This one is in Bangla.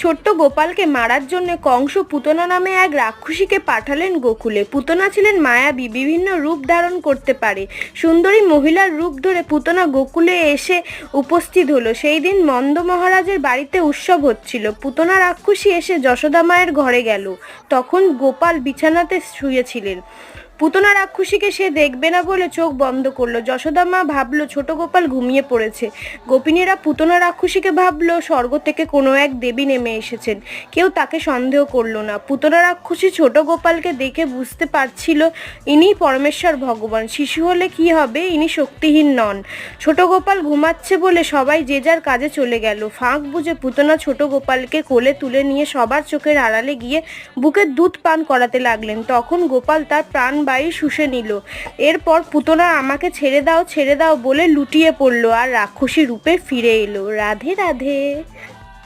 ছোট্ট গোপালকে মারার জন্য কংস পুতনা নামে এক রাক্ষসীকে পাঠালেন গোকুলে। পুতনা ছিলেন মায়াবী, বিভিন্ন রূপ ধারণ করতে পারে। সুন্দরী মহিলার রূপ ধরে পুতনা গোকুলে এসে উপস্থিত হলো। সেই দিন মন্দ মহারাজের বাড়িতে উৎসব হচ্ছিল। পুতনা রাক্ষসী এসে যশোদা মায়ের ঘরে গেল। তখন গোপাল বিছানাতে শুয়েছিলেন। পুতনা রাক্ষসীকে সে দেখবে না বলে চোখ বন্ধ করল। যশোদা মা ভাবলো, ছোট গোপাল ঘুমিয়ে পড়েছে। গোপিনীরা পুতনা রাক্ষসীকে ভাবলো, স্বর্গ থেকে কোনো এক দেবী নেমে এসেছেন। কেউ তাকে সন্দেহ করল না। পুতনা রাক্ষসী ছোট গোপালকে দেখে বুঝতে পারছিল, ইনি পরমেশ্বর ভগবান। শিশু হলে কি হবে? ইনি শক্তিহীন নন। ছোট গোপাল ঘুমাচ্ছে বলে সবাই যে যার কাজে চলে গেল। ফাঁক বুঝে পুতনা ছোট গোপালকে কোলে তুলে নিয়ে সবার চোখের আড়ালে গিয়ে বুকের দুধ পান করাতে লাগলেন। তখন গোপাল তার প্রাণবায়ু শুষে নিল। এরপর, পুতনা, আমাকে ছেড়ে দাও ছেড়ে দাও বলে লুটিয়ে পড়ল আর রাক্ষসী রূপে ফিরে এলো। রাধে রাধে।